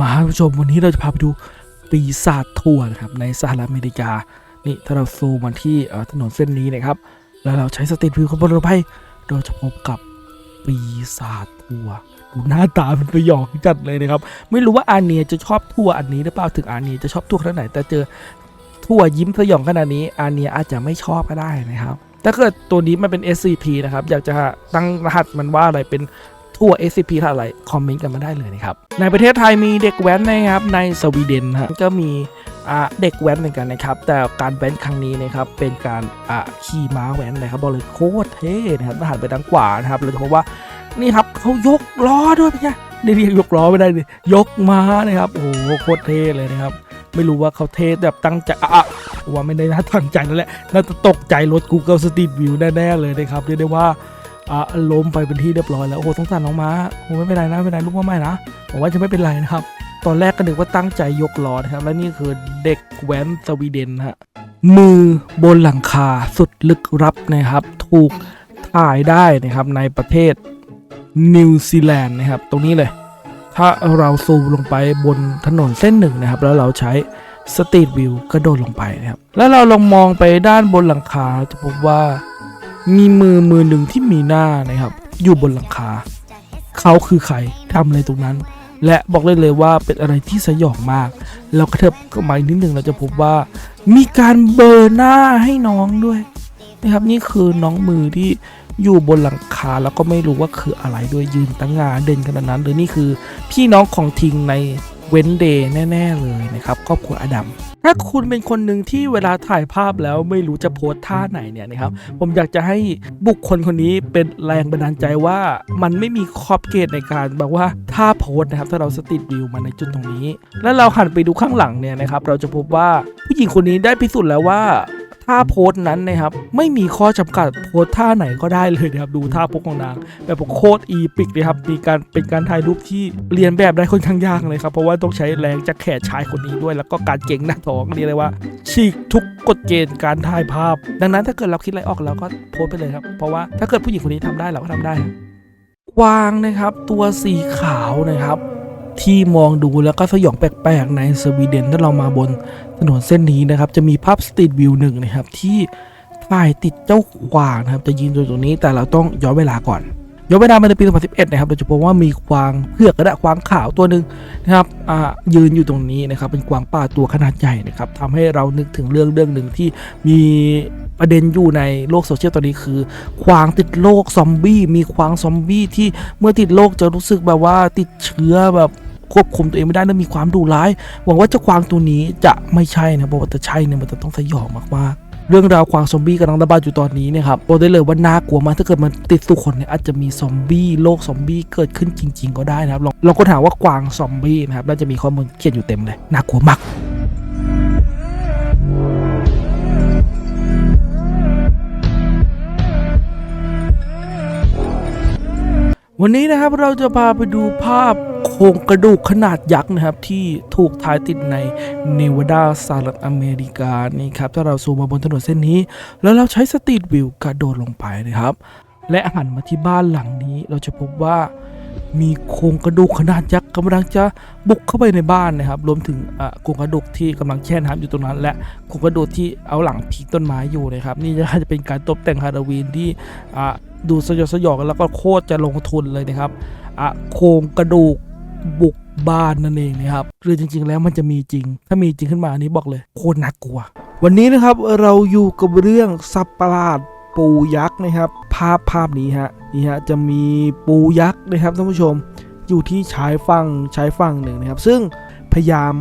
มาผู้ชมวันนี้เราจะพาไปดูปีศาจทั่วนะครับในสหรัฐอเมริกา นี่ถ้าเราซูมมาที่ถนนเส้นนี้นะครับ แล้วเราใช้สตรีทวิวขับรถไปเราจะพบกับปีศาจทั่วดูหน้าตาเป็นประยอกจัดเลยนะครับ ไม่รู้ว่าอาเนียจะชอบทั่วอันนี้หรือเปล่าถึงอาเนียจะชอบทั่วขนาดไหน แต่เจอทั่วยิ้มสยองขนาดนี้อาเนียอาจจะไม่ชอบก็ได้นะครับถ้าเกิดตัวนี้มันเป็น SCP นะครับ อยากจะตั้งรหัสมันว่าอะไรเป็น ทั่ว SCP ถ้าอะไร คอมเมนต์กันมาได้เลยนะครับ ในประเทศไทยมีเด็กแว้นนะครับ ในสวีเดนฮะก็มีเด็กแว้นเหมือนกันนะครับ แต่การแว้นครั้งนี้นะครับ เป็นการขี่ม้าแว้นนะครับบอกเลยโคตรเท่นะครับถ้าหันไปทางขวานะครับเราจะพบว่านี่ครับเขายกล้อด้วยเป็นไงนี่เรียกยกล้อไม่ได้ดิยยกม้านะครับโอ้โหโคตรเท่เลยนะครับไม่รู้ว่าเขาเทสแบบตั้งใจอะว่าไม่ได้น่าตั้งใจนั่นแหละน่าจะตกใจรถ Google Street View แน่ๆเลยนะครับเรียกได้ว่า ล้มไปเป็นที่เรียบร้อยแล้ว โอ้โหสงสารน้องม้าโอ้ไม่เป็นไรนะไม่เป็นไรลูกว่าไม่นะผมว่าจะไม่เป็นไรนะครับ ตอนแรกก็นึกว่าตั้งใจยกล้อนะครับ และนี่คือเด็กแว้นสวีเดนฮะ มือบนหลังคาสุดลึกลับนะครับ ถูกถ่ายได้นะครับในประเทศนิวซีแลนด์นะครับ ตรงนี้เลย ถ้าเราซูมลงไปบนถนนเส้นหนึ่งนะครับ แล้วเราใช้สตรีทวิวกระโดดลงไปนะครับ แล้วเราลองมองไปด้านบนหลังคาจะพบว่า มีมือมือหนึ่งที่มีหน้านะครับ อยู่บนหลังคา เขาคือใครทำอะไรตรงนั้น และบอกเลยเลยว่าเป็นอะไรที่สยองมากเรากระเถิบเข้ามาอีกนิดหนึ่งเราจะพบว่า มีการเบอร์หน้าให้น้องด้วยนะครับนี่คือน้องมือที่อยู่บนหลังคาแล้วก็ไม่รู้ว่าคืออะไรด้วยยืนตั้งงานเด่นขนาดนั้น หรือนี่คือพี่น้องของทิงใน เว้นเดย์แน่ ๆ เลยนะครับครอบครัวอดัมถ้าคุณเป็นคนหนึ่งที่เวลาถ่ายภาพแล้วไม่รู้จะโพสท่าไหนเนี่ยนะครับผมอยากจะให้บุคคลคนนี้เป็นแรงบันดาลใจว่ามันไม่มีขอบเขตในการแบบว่าท่าโพสนะครับถ้าเราสติดวิวมาในจุดตรงนี้ แล้วเราหันไปดูข้างหลังเนี่ยนะครับเราจะพบว่าผู้หญิงคนนี้ได้พิสูจน์แล้วว่า ท่าโพสนั้นนะครับไม่มีข้อจำกัดโพสท่าไหนก็ได้เลยนะครับดูท่าโพสของนาง แบบโคตรอีปิกเลยครับมีการเป็นการถ่ายรูปที่เรียนแบบได้ค่อนข้างยากเลยครับเพราะว่าต้องใช้แรงจากแขนชายคนนี้ด้วย แล้วก็การเก่งหน้าท้องเรียกเลยว่า ฉีกทุกกฎเกณฑ์การถ่ายภาพ ดังนั้นถ้าเกิดเราคิดอะไรออกเราก็โพส์ไปเลยครับเพราะว่าถ้าเกิดผู้หญิงคนนี้ทำได้เราก็ทำได้กวางนะครับตัวสีขาวนะครับ ที่มองดูแล้วก็สยองแปลกๆ ในสวีเดนถ้าเรามาบนถนนเส้นนี้นะครับ จะมีภาพสตรีทวิวหนึ่งนะครับ ที่ถ่ายติดเจ้าขวางนะครับ จะยืนอยู่ตรงนี้แต่เราต้องย้อนเวลาก่อน ย้อนเวลามาในปี 2011 นะครับ เราจะพบว่ามีกวางเผือกกระดะกวางขาวตัวหนึ่งนะครับอ่ายืนอยู่ตรงนี้นะครับ เป็นกวางป่าตัวขนาดใหญ่นะครับทำให้เรานึกถึงเรื่องเรื่องหนึ่งที่มีประเด็นอยู่ในโลกโซเชียลตอนนี้คือควางติดโรคซอมบี้ มีควางซอมบี้ที่เมื่อติดโรคจะรู้สึกแบบว่าติดเชื้อแบบควบคุมตัวเองไม่ได้และมีความดุร้าย หวังว่าเจ้าควางตัวนี้จะไม่ใช่นะเพราะว่าจะใช่เนี่ยมันจะต้องสยองมาก เรื่องราวควางซอมบี้กำลังระบาดอยู่ตอนนี้เนะครับบอกได้เลยว่าน่ากลัวมากถ้าเกิดมันติดสู่คนเนี่ยอาจจะมีซอมบี้โรคซอมบี้เกิดขึ้นจริง ๆ ก็ได้นะครับลองลองก็ถามว่ากวางซอมบี้นะครับน่าจะมีข้อมูลเขียนอยู่เต็มเลยน่ากลัวมาก วันนี้นะครับเราจะพาไปดูภาพโครงกระดูกขนาดยักษ์นะครับ ที่ถูกถ่ายติดในเนวาดาสหรัฐอเมริกานี่ครับถ้าเราซูมมาบนถนนเส้นนี้ แล้วเราใช้สตรีทวิวกระโดดลงไปนะครับ และหันมาที่บ้านหลังนี้เราจะพบว่ามีโครงกระดูกขนาดยักษ์กำลังจะบุกเข้าไปในบ้านนะครับ รวมถึงโครงกระดูกที่กำลังแช่น้ำอยู่ตรงนั้น และโครงกระดูกที่เอาหลังพิงต้นไม้อยู่นะครับ นี่จะเป็นการตกแต่งฮาโลวีนที่ ดูสยดสยองกันแล้วก็โคตรจะลงทุนเลยนะครับอะโครงกระดูกบุกบ้านนั่นเองนะครับคือจริง ๆ แล้วมันจะมีจริง ถ้ามีจริงขึ้นมาอันนี้บอกเลยโคตรน่ากลัว วันนี้นะครับเราอยู่กับเรื่องสัตว์ประหลาดปูยักษ์นะครับ ภาพภาพนี้ฮะนี่ฮะจะมีปูยักษ์นะครับท่านผู้ชมอยู่ที่ชายฝั่งชายฝั่งหนึ่งนะครับ ซึ่งพยายาม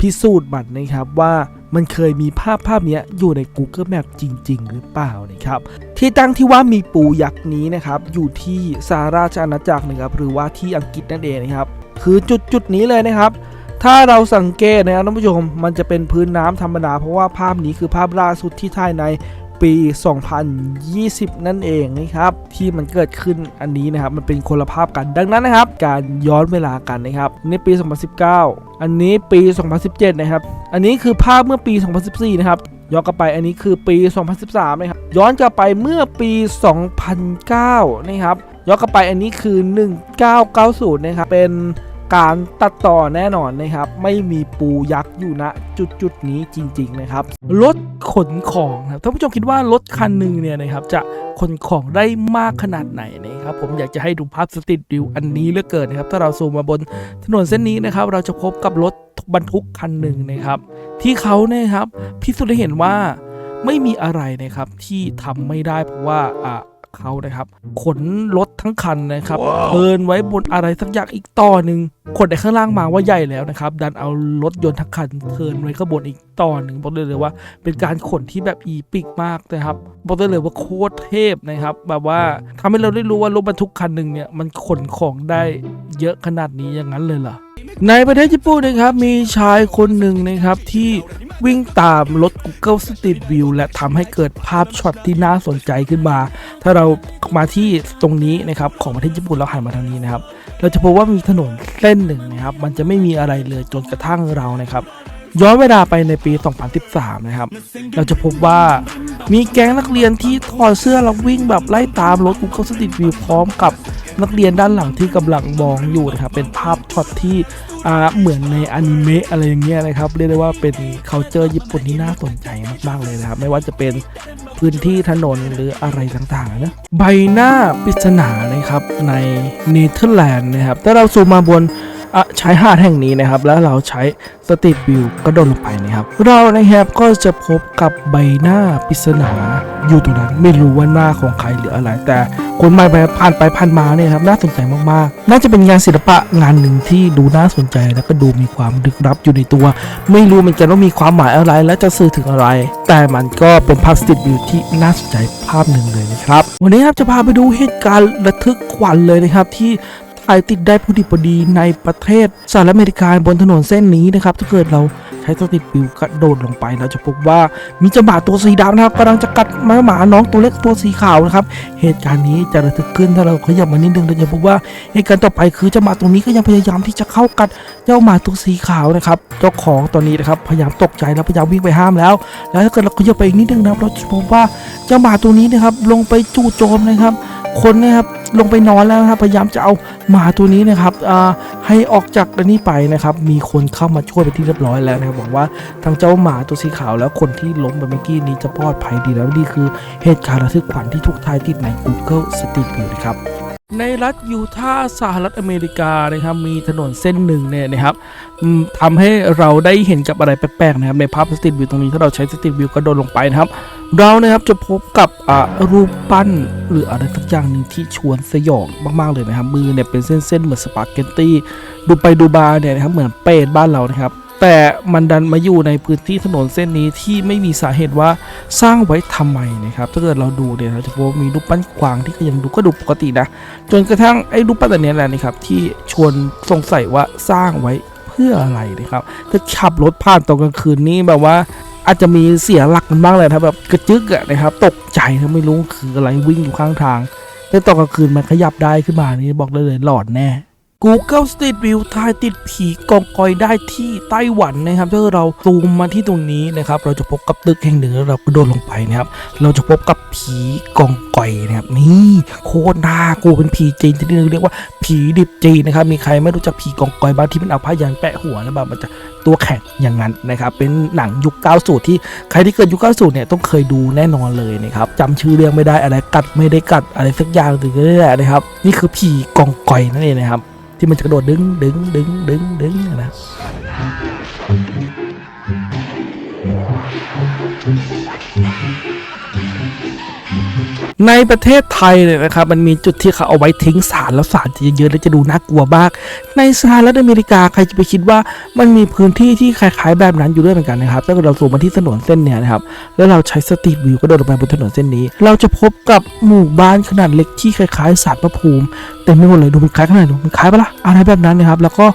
พิสูจน์มันนะครับว่า มันเคยมีภาพภาพนี้อยู่ใน Google Map จริง ๆ หรือเปล่านะครับ ที่ตั้งที่ว่ามีปูยักษ์นี้นะครับ อยู่ที่สาราชอาณาจักรนะครับ หรือว่าที่อังกฤษนั่นเองนะครับ คือจุดจุดนี้เลยนะครับ ถ้าเราสังเกตนะครับท่านผู้ชม มันจะเป็นพื้นน้ำธรรมดา เพราะว่าภาพนี้คือภาพล่าสุดที่ถ่ายใน ปี 2020 นั่นเองนะครับที่มันเกิดขึ้นอันนี้นะครับมันเป็นคนละภาพกันดังนั้นนะครับ การย้อนเวลากันนะครับในปี 2019 อันนี้ปี 2017 นะครับ อันนี้คือภาพเมื่อปี 2014 นะครับย้อนกลับไปอันนี้คือปี 2013 นะครับ ย้อนกลับไปเมื่อปี 2009 นะครับ ย้อนกลับไปอันนี้คือ 1990 นะครับ เป็น การตัดต่อแน่นอนนะครับ ไม่มีปูยักษ์อยู่ณจุดจุดนี้จริง ๆ นะครับ รถขนของครับท่านผู้ชมคิดว่ารถคันหนึ่งเนี่ยนะครับจะขนของได้มากขนาดไหนนะครับ ผมอยากจะให้ดูภาพสตรีทวิวอันนี้เหลือเกินนะครับ ถ้าเราซูมมาบนถนนเส้นนี้นะครับ เราจะพบกับรถบรรทุกคันหนึ่งนะครับ ที่เขาเนี่ยครับพิสูจน์ให้เห็นว่าไม่มีอะไรนะครับที่ทำไม่ได้เพราะว่าอ่า เขานะครับ ขนรถทั้งคันนะครับเทิร์นไว้บนอะไรสักอย่างอีกต่อหนึ่งขนในข้างล่างมาว่าใหญ่แล้วนะครับ ดันเอารถยนต์ทั้งคันเทิร์นไว้ข้างบนอีกต่อหนึ่งบอกได้เลยว่า เป็นการขนที่แบบอีปิกมากนะครับบอกได้เลยว่าโคตรเทพนะครับ แบบว่าทำให้เราได้รู้ว่ารถบรรทุกคันหนึ่งเนี่ยมันขนของได้เยอะขนาดนี้อย่างนั้นเลยเหรอในประเทศญี่ปุ่นนะครับมีชายคนหนึ่งนะครับที่ วิ่งตามรถ Google Street View และทำให้เกิดภาพช็อตที่น่าสนใจขึ้นมา ถ้าเรามาที่ตรงนี้นะครับของประเทศญี่ปุ่นเราหันมาทางนี้นะครับ เราจะพบว่ามีถนนเส้นหนึ่งนะครับ มันจะไม่มีอะไรเลยจนกระทั่งเรานะครับ ย้อนเวลาไปในปี 2013 นะครับ เราจะพบว่ามีแก๊งนักเรียนที่ถอดเสื้อแล้ววิ่งแบบไล่ตามรถ Google Street View พร้อมกับนักเรียนด้านหลังที่กำลังมองอยู่นะครับเป็นภาพช็อตที่ เหมือนในอนิเมะอะไรอย่างเงี้ยนะครับเรียกได้ว่าเป็น c u เจอร์ญี่ปุ่นที่น่าสนใจมาก ๆ เลยนะครับ ไม่ว่าจะเป็นพื้นที่ถนนหรืออะไรต่างๆนะใบหน้าปริศนานะครับในเนเธอร์แลนด์นะครับถ้าเราซูมมาบน อะชายหาดแห่งนี้นะครับ แล้วเราใช้สตรีทวิวกระโดดลงไปนะครับ เรานะครับก็จะพบกับใบหน้าปริศนาอยู่ตรงนั้นไม่รู้ว่าหน้าของใครหรืออะไร แต่คนมาไปผ่านไปผ่านมาเนี่ยครับน่าสนใจมากๆ น่าจะเป็นงานศิลปะงานหนึ่งที่ดูน่าสนใจแล้วก็ดูมีความลึกลับอยู่ในตัว ไม่รู้เหมือนกันว่ามีความหมายอะไรและจะสื่อถึงอะไร แต่มันก็เป็นภาพสตรีทวิวที่น่าสนใจภาพหนึ่งเลยนะครับ วันนี้ครับจะพาไปดูเหตุการณ์ระทึกขวัญเลยนะครับที่ ถ่ายติดได้พอดีพอดีในประเทศสหรัฐอเมริกาบนถนนเส้นนี้นะครับถ้าเกิดเราใช้สติดปิวกระโดดลงไปเราจะพบว่ามีเจ้าหมาตัวสีดำนะครับกำลังจะกัดหมาหมาน้องตัวเล็กตัวสีขาวนะครับเหตุการณ์นี้จะระทึกขึ้นถ้าเราขยับมานิดนึงเราจะพบว่าเหตุการณ์ต่อไปคือเจ้าหมาตัวนี้ก็ยังพยายามที่จะเข้ากัดเจ้าหมาตัวสีขาวนะครับเจ้าของตัวนี้นะครับพยายามตกใจแล้วพยายามวิ่งไปห้ามแล้ว แล้วถ้าเกิดเราขยับไปอีกนิดนึงนะครับเราจะพบว่าเจ้าหมาตัวนี้นะครับลงไปจู่โจมนะครับคนนะครับ ลงไปนอนแล้วนะครับพยายามจะเอาหมาตัวนี้นะครับให้ออกจากนี้ไปนะครับ มีคนเข้ามาช่วยไปที่เรียบร้อยแล้วนะครับบอกว่าทางเจ้าหมาตัวสีขาวแล้วคนที่ล้มไปเมื่อกี้นี้จะปลอดภัยดีแล้วนี่คือเหตุการณ์ระทึกขวัญที่ทุกทายติดใน Google Street View นะครับ ในรัฐยูทาห์สหรัฐอเมริกานะครับมีถนนเส้นหนึ่งเนี่ยนะครับทำให้เราได้เห็นกับอะไรแปลกๆนะครับในภาพสตรีทวิวตรงนี้ถ้าเราใช้สตรีทวิวกระโดดลงไปนะครับ เรานะครับจะพบกับอ่ารูปปั้นหรืออะไรสักอย่างหนึ่งที่ชวนสยองมากๆเลยนะครับมือเนี่ยเป็นเส้นๆเหมือนสปาเกตตี้ดูไปดูมาเนี่ยนะครับเหมือนเป็ดบ้านเรานะครับ แต่มันดันมาอยู่ในพื้นที่ถนนเส้นนี้ที่ไม่มีสาเหตุว่าสร้างไว้ทำไมนะครับ ถ้าเกิดเราดูเนี่ยเราจะพบมีรูปปั้นกวางที่ก็ยังดูก็ดูปกตินะ จนกระทั่งไอ้รูปปั้นตัวนี้แหละนะครับที่ชวนสงสัยว่าสร้างไว้เพื่ออะไรนะครับถ้าขับรถผ่านตอนกลางคืนนี้แบบว่าอาจจะมีเสียหลักกันบ้างเลยครับแบบกระจึกอะนะครับ ตกใจนะไม่รู้คืออะไรวิ่งอยู่ข้างทางแต่ตอนกลางคืนมันขยับได้ขึ้นมานี่บอกได้เลยหลอนแน่ Google Street View ถ่ายติดผีกองกอยได้ที่ไต้หวันนะครับถ้าเราซูมมาที่ตรงนี้นะครับ เราจะพบกับตึกแห่งหนึ่งแล้วเราก็โดดลงไปนะครับ เราจะพบกับผีกองกอยนะครับ นี่โคตรน่ากลัวเป็นผีจีนที่งเรียกว่าผีดิบจีนนะครับ มีใครไม่รู้จักผีกองกอยบ้างที่มันเอาผ้ายันแปะหัวแล้วแบบมันจะตัวแข็งอย่างนั้นนะครับ เป็นหนังยุค90ที่ใครที่เกิดยุค90เนี่ยต้องเคยดูแน่นอนเลยนะครับจำชื่อเรื่องไม่ได้อะไรกัดไม่ได้กัดอะไรสักอย่างถึงนี่แหละนะครับ นี่คือผีกองกอยนั่นเองนะครับ ที่มันจะกระโดดดึงดึงดึงดึงดึงนะ ในประเทศไทยเนี่ยนะครับมันมีจุดที่เขาเอาไว้ทิ้งสารแล้วสารจะเยอะๆและจะดูน่ากลัวมาก ในสหรัฐอเมริกาใครจะไปคิดว่ามันมีพื้นที่ที่คล้ายๆแบบนั้นอยู่ด้วยเหมือนกันนะครับถ้าเกิดเราสูงมาที่ถนนเส้นเนี้ยนะครับแล้วเราใช้สตรีทวิวก็เดินลงไปบนถนนเส้นนี้ เราจะพบกับหมู่บ้านขนาดเล็กที่คล้ายๆสารพระภูมิเต็มไปหมดเลยดูมันคล้ายขนาดไหนดูมันคล้ายปะล่ะอะไรแบบนั้นนะครับแล้วก็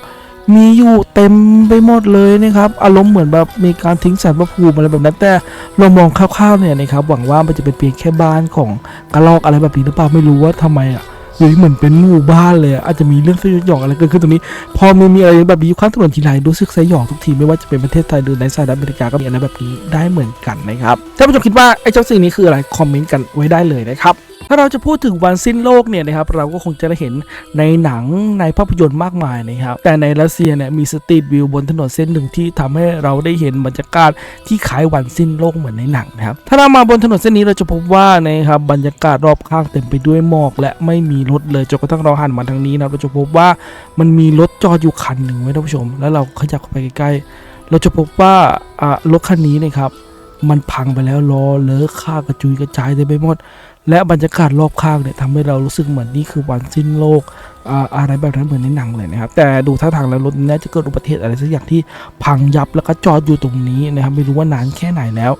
มีอยู่เต็มไปหมดเลยนะครับ อารมณ์เหมือนแบบมีการทิ้งสารพระภูมิอะไรแบบนั้น แต่เรามองคร่าวๆเนี่ยนะครับ หวังว่ามันจะเป็นเพียงแค่บ้านของกระรอกอะไรแบบนี้หรือเปล่าไม่รู้ว่าทำไมอะอยู่เหมือนเป็นหมู่บ้านเลยอาจจะมีเรื่องสยองอะไรเกิดขึ้นตรงนี้ พอมีมีอะไรแบบนี้ข้างถนนทีไรรู้สึกสยองทุกทีไม่ว่าจะเป็นประเทศไทยหรือในสหรัฐอเมริกาก็มีอะไรแบบนี้ได้เหมือนกันนะครับถ้าผู้ชมคิดว่าไอ้เจ้าสิ่งนี้คืออะไรคอมเมนต์กันไว้ได้เลยนะครับถ้าเราจะพูดถึงวันสิ้นโลกเนี่ยนะครับเราก็คงจะได้เห็นในหนังในภาพยนตร์มากมายนะครับแต่ในรัสเซียเนี่ยมีสตรีทวิวบนถนนเส้นหนึ่งที่ทำให้เราได้เห็นบรรยากาศที่คล้ายวันสิ้นโลกเหมือนในหนังนะครับถ้าเรามาบนถนนเส้นนี้เราจะพบว่านะครับบรรยากาศรอบข้างเต็มไปด้วยหมอก และไม่มีรถเลยจนกระทั่งเราหันมาทางนี้นะเราจะพบว่ามันมีรถจอดอยู่คันหนึ่งไว้ท่านผู้ชม แล้วเราขยับเข้าไปใกล้ๆเราจะพบว่ารถคันนี้นะครับมันพังไปแล้วล้อเลอะข้ากระจุยกระจายเต็มไปหมด และบรรยากาศรอบข้างเนี่ยทำให้เรารู้สึกเหมือนนี่คือวันสิ้นโลกอ่าอะไรแบบนั้นเหมือนในหนังเลยนะครับ แต่ดูท่าทางแล้วรถนี้น่าจะเกิดอุบัติเหตุอะไรสักอย่างที่พังยับแล้วก็จอดอยู่ตรงนี้นะครับ ไม่รู้ว่านานแค่ไหนแล้ว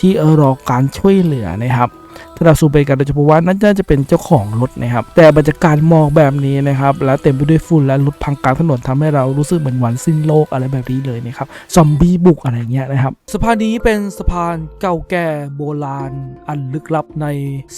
ที่เออรอการช่วยเหลือนะครับ ถ้าเราซูมไปกันเราจะพบว่าน่าจะเป็นเจ้าของรถนะครับ แต่บรรยากาศหมอกแบบนี้นะครับ และเต็มไปด้วยฝุ่นและรถพังกลางถนนทำให้เรารู้สึกเหมือนวันสิ้นโลกอะไรแบบนี้เลยนะครับ ซอมบี้บุกอะไรเงี้ยนะครับ สะพานนี้เป็นสะพานเก่าแก่โบราณ อันลึกลับใน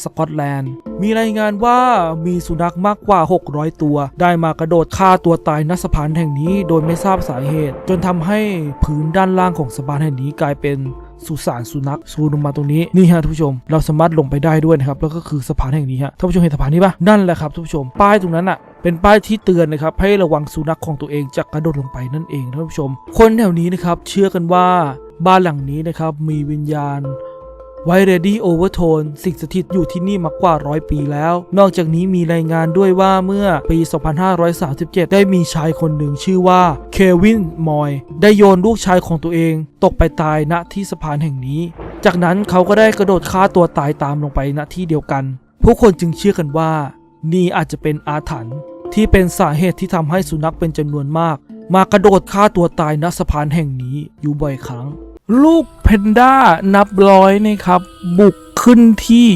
สกอตแลนด์ มีรายงานว่ามีสุนัขมากกว่า 600 ตัว ได้มากระโดดฆ่าตัวตายณสะพานแห่งนี้ โดยไม่ทราบสาเหตุ จนทำให้พื้นด้านล่างของสะพานแห่งนี้กลายเป็น สุสานสุนัขซูลงมาตรงนี้นี่ฮะท่านผู้ชม เราสามารถลงไปได้ด้วยนะครับแล้วก็คือสะพานแห่งนี้ฮะท่านผู้ชมเห็นสะพานนี้ปะนั่นแหละครับท่านผู้ชมป้ายตรงนั้นอะเป็นป้ายที่เตือนนะครับให้ระวังสุนัขของตัวเองจะกระโดดลงไปนั่นเองท่านผู้ชม คนแถวนี้นะครับเชื่อกันว่าบ้านหลังนี้นะครับมีวิญญาณ ไวเรดี้โอเวอร์โทนสิ่งสถิตอยู่ที่นี่มากว่าร้อยปีแล้ว นอกจากนี้มีรายงานด้วยว่าเมื่อปี 2537 ได้มีชายคนหนึ่งชื่อว่าเควินมอย ได้โยนลูกชายของตัวเอง ตกไปตายณที่สะพานแห่งนี้ จากนั้นเขาก็ได้กระโดดฆ่าตัวตายตามลงไปณที่เดียวกัน ผู้คนจึงเชื่อกันว่า นี่อาจจะเป็นอาถรรพ์ที่เป็นสาเหตุที่ทำให้สุนัขเป็นจำนวนมาก มากระโดดฆ่าตัวตายณสะพานแห่งนี้อยู่บ่อยครั้ง ลูกเพนด้านับร้อยนะครับ บุกขึ้นที่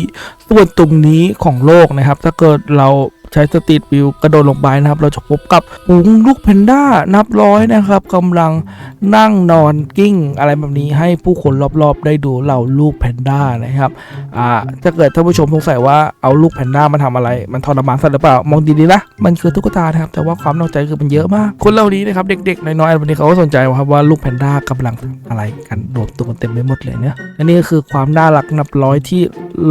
ส่วนตรงนี้ของโลกนะครับ ถ้าเกิดเรา ใช้สตรีทวิวกระโดดลงไปนะครับ เราจะพบกับฝูงลูกเพนด้านับร้อยนะครับกำลังนั่งนอนกิ้ง อะไรแบบนี้ให้ผู้คนรอบๆ ได้ดูเหล่าลูกแพนด้านะครับอ่าถ้าเกิดท่านผู้ชมสงสัยว่าเอาลูกแพนด้ามาทำอะไร มันทรมานสัตว์หรือเปล่ามองดีๆนะมันคือตุ๊กตานะครับแต่ว่าความนอกใจคือมันเยอะมาก คนเหล่านี้นะครับเด็กๆน้อยๆวันนี้เขาก็สนใจว่าครับว่าลูกแพนด้ากำลังอะไรกันรวมตัวกันเต็มไปหมดเลยเนี่ยอันนี้ก็คือความน่ารักนับร้อยที่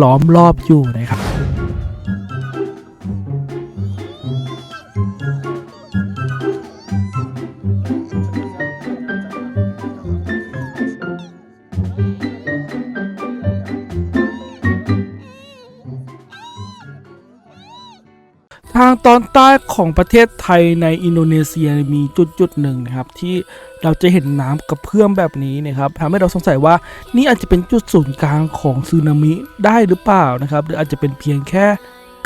ล้อมรอบอยู่นะครับ ทางตอนใต้ของประเทศไทยในอินโดนีเซียมีจุดจุดหนึ่งนะครับ ที่เราจะเห็นน้ำกระเพื่อมแบบนี้นะครับทำให้เราสงสัยว่านี่อาจจะเป็นจุดศูนย์กลางของสึนามิได้หรือเปล่านะครับ หรืออาจจะเป็นเพียงแค่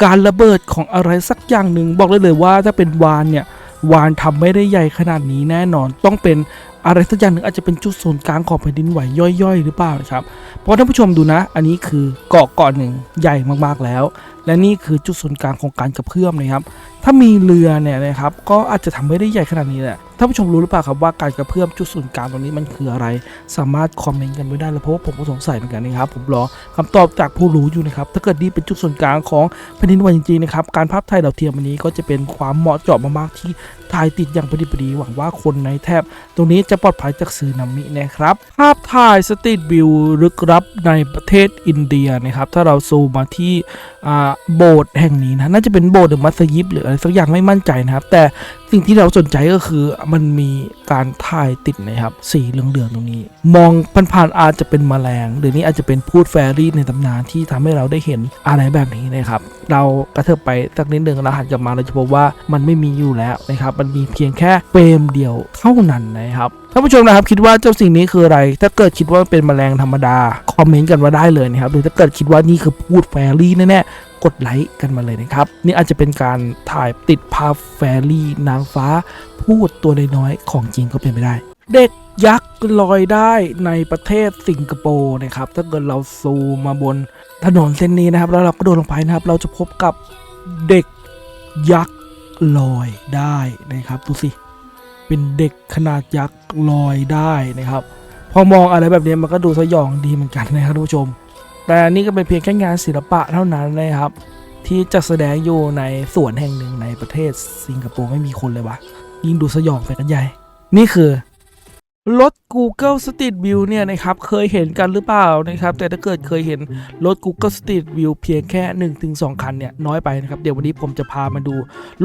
การระเบิดของอะไรสักอย่างหนึ่งบอกเลยเลยว่าถ้าเป็นวานเนี่ยวานทำไม่ได้ใหญ่ขนาดนี้แน่นอนต้องเป็นอะไรสักอย่างหนึ่งอาจจะเป็นจุดศูนย์กลางของแผ่นดินไหวย่อยๆ หรือเปล่านะครับเพราะท่านผู้ชมดูนะ อันนี้คือเกาะเกาะหนึ่งใหญ่มากๆแล้ว และนี่คือจุดศูนย์กลางของการกระเพื่อมนะครับ ถ้ามีเรือเนี่ยนะครับก็อาจจะทำไม่ได้ใหญ่ขนาดนี้แหละท่านผู้ชมรู้หรือเปล่าครับว่าการกระเพื่อมจุดศูนย์กลางตรงนี้มันคืออะไร สามารถคอมเมนต์กันไว้ได้เลยเพราะว่าผมก็สงสัยเหมือนกันนะครับ ผมรอคำตอบจากผู้รู้อยู่นะครับถ้าเกิดนี่เป็นจุดศูนย์กลางของแผ่นดินไหวจริงๆนะครับการภาพถ่ายดาวเทียมอันนี้ก็จะเป็นความเหมาะเจาะมากๆที่ถ่ายติดอย่างพอดีพอดีหวังว่าคนในแทบ ตรงนี้จะปลอดภัยจากสึนามินะครับภาพถ่ายสตรีทวิวลึกลับในประเทศอินเดียนะครับถ้าเราซูมมาที่อ่าโบสถ์แห่งนี้นะน่าจะเป็นโบสถ์หรือมัสยิดหรืออะไรสักอย่างไม่มั่นใจนะครับ แต่ สิ่งที่เราสนใจก็คือมันมีการถ่ายติดนะครับ สีเหลืองๆตรงนี้ มองผ่านๆอาจจะเป็นแมลง หรือนี่อาจจะเป็นพูดแฟรี่ในตำนานที่ทำให้เราได้เห็นอะไรแบบนี้นะครับ เรากระเถิบไปสักนิดหนึ่งแล้วหันกลับมาเราจะพบว่ามันไม่มีอยู่แล้วนะครับ มันมีเพียงแค่เฟรมเดียวเท่านั้นนะครับท่านผู้ชมนะครับคิดว่าเจ้าสิ่งนี้คืออะไร ถ้าเกิดคิดว่าเป็นแมลงธรรมดา คอมเมนต์กันมาได้เลยนะครับหรือถ้าเกิดคิดว่านี่คือพูดแฟรี่แน่ๆกดไลค์กันมาเลยนะครับ นี่อาจจะเป็นการถ่ายติดภาพแฟรี่นางฟ้า พูดตัวน้อยๆของจริงก็เป็นไปได้ เด็กยักษ์ลอยได้ในประเทศสิงคโปร์นะครับ ถ้าเกิดเราซูมมาบนถนนเส้นนี้นะครับ แล้วเราก็โดดลงไปนะครับ เราจะพบกับเด็กยักษ์ลอยได้นะครับดูสิเป็นเด็กขนาดยักษ์ลอยได้นะครับ พอมองอะไรแบบนี้มันก็ดูสยองดีเหมือนกันนะครับท่านผู้ชม แต่อันนี่ก็เป็นเพียงแค่งานศิลปะเท่านั้นนะครับ ที่จะแสดงอยู่ในสวนแห่งหนึ่งในประเทศสิงคโปร์ไม่มีคนเลยวะยิ่งดูสยองไปกันใหญ่ นี่คือรถ Google Street View เนี่ยนะครับเคยเห็นกันหรือเปล่านะครับแต่ถ้าเกิดเคยเห็นรถ Google Street View เพียงแค่ 1-2 คันเนี่ยน้อยไปนะครับเดี๋ยววันนี้ผมจะพามาดู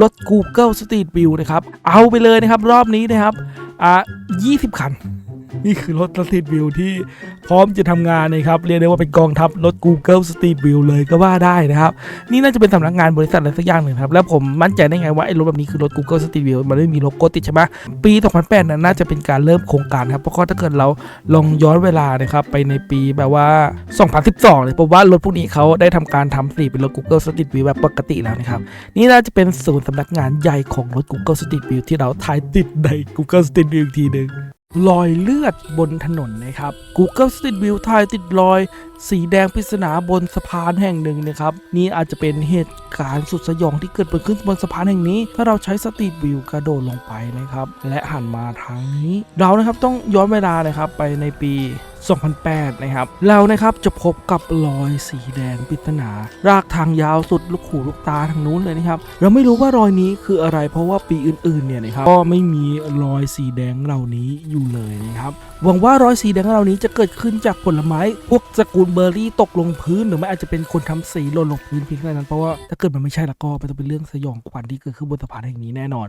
รถ Google Street View นะครับเอาไปเลยนะครับรอบนี้นะครับอะ20 คัน นี่คือรถ Street View ที่พร้อมจะทำงานนะครับ เรียกได้ว่าเป็นกองทัพรถ Google Street View เลยก็ว่าได้นะครับ นี่น่าจะเป็นสำนักงานบริษัทอะไรสักอย่างหนึ่งครับ แล้วผมมั่นใจได้ไงว่าไอ้รถแบบนี้คือรถ Google Street View มันไม่มีโลโก้ติดใช่ไหมปี 2008นั้นน่าจะเป็นการเริ่มโครงการครับ เพราะว่าถ้าเกิดเราลองย้อนเวลานะครับไปในปีแบบว่า 2012เลยผมว่ารถพวกนี้เขาได้ทำการทำสีเป็นรถ Google Street View แบบปกติแล้วนะครับนี่น่าจะเป็นศูนย์สำนักงานใหญ่ของรถ Google Street View ที่เราถ่ายติดใน Google Street View อีกทีหนึ่ง รอยเลือดบนถนนนะครับ Google Street View ถ่ายติดรอย สีแดงปริศนาบนสะพานแห่งหนึ่งนะครับ นี่อาจจะเป็นเหตุการณ์สุดสยองที่เกิดขึ้นบนสะพานแห่งนี้ ถ้าเราใช้สตรีทวิวกระโดดลงไปนะครับ และหันมาทางนี้ เรานะครับต้องย้อนเวลานะครับไปในปี 2008 นะครับ เรานะครับจะพบกับรอยสีแดงปริศนา รากทางยาวสุดลูกหูลูกตาทางนู้นเลยนะครับ เราไม่รู้ว่ารอยนี้คืออะไรเพราะว่าปีอื่นๆ เนี่ยนะครับ ก็ไม่มีรอยสีแดงเหล่านี้อยู่เลยนะครับ หวังว่ารอยสีแดงเหล่านี้จะเกิดขึ้นจากผลไม้ พวกสกุลเบอร์รี่ตกลงพื้น หรือไม่อาจจะเป็นคนทำสีหล่นลงพื้นเพียงแค่นั้นเพราะว่าถ้าเกิดมันไม่ใช่แล้วก็มันจะเป็นเรื่องสยองขวัญที่เกิดขึ้นบนสะพานแห่งนี้แน่นอน